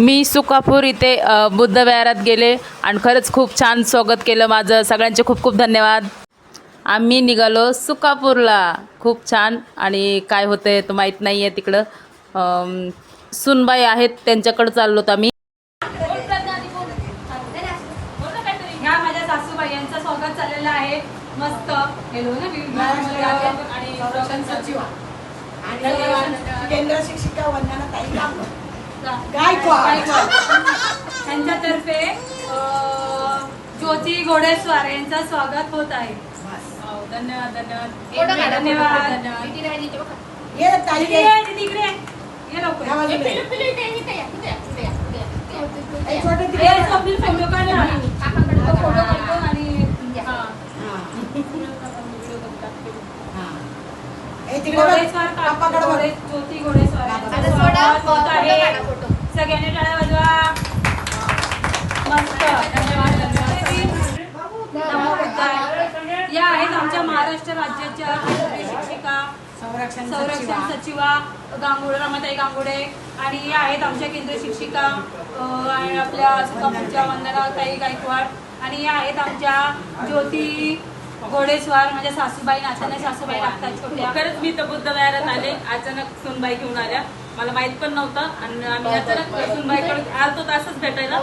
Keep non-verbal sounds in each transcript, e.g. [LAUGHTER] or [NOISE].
मी सुकापूर इथे बुद्ध विहारात गेले आणि खरंच खूप छान स्वागत केलं माझं. सगळ्यांचे खूप खूप धन्यवाद. आम्ही निघालो सुकापूरला. खूप छान. आणि काय होतं आहे तर माहीत नाही आहे तिकडं सुनबाई आहेत त्यांच्याकडं चाललो आम्ही. ह्या माझ्या सासूबाई यांचं स्वागत चाललेलं आहे. मस्त. केंद्र शिक्षिका वंदना ताई. गायकवाड. अं, ज्योती घोडेस्वार यांचं स्वागत होत आहे. हो, धन्यवाद धन्यवाद. धन्यवाद. छोटे तिकडे ये, हा. हा. हा. [LAUGHS] तिकडे ज्योती घोडेस्वार यांचं आता स्वागत होत आहे सगळ्यांनी टाळ्या वाजवा मस्त. या आहेत आमच्या महाराष्ट्र राज्याच्या केंद्रीय शिक्षिका संरक्षण संरक्षण सचिवा. गांगुडे रमाताई गांगुडे आणि या आहेत आमच्या केंद्रीय शिक्षिका आणि आपल्या सुकापूरच्या वंदना ताई गायकवाड आणि या आहेत आमच्या ज्योती घोडेस्वार माझ्या सासूबाई नाचाने सासूबाई लागतात छोट्या खरंच मी तर बुद्ध विहारात आले. अचानक सुनबाई घेऊन आल्या. मला माहीत पण नव्हतं. आणि आम्ही अचानक सुनबाईकडे आलतो तर असंच भेटायला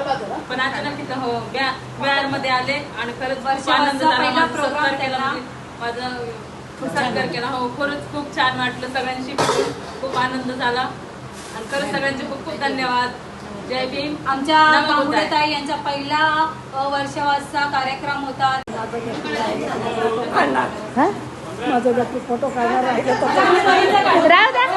पण अचानक तिथं हो विहारमध्ये आले. आणि खरंच सत्कार केला. म्हणजे माझा सत्कार केला. हो खरंच खूप छान वाटलं. सगळ्यांशी खूप आनंद झाला. आणि खरंच सगळ्यांचे खूप खूप धन्यवाद. जय भीम. आमच्या. गांगुडेताई यांचा पहिला वर्षवासचा कार्यक्रम होता. माझं फोटो काढणार आहे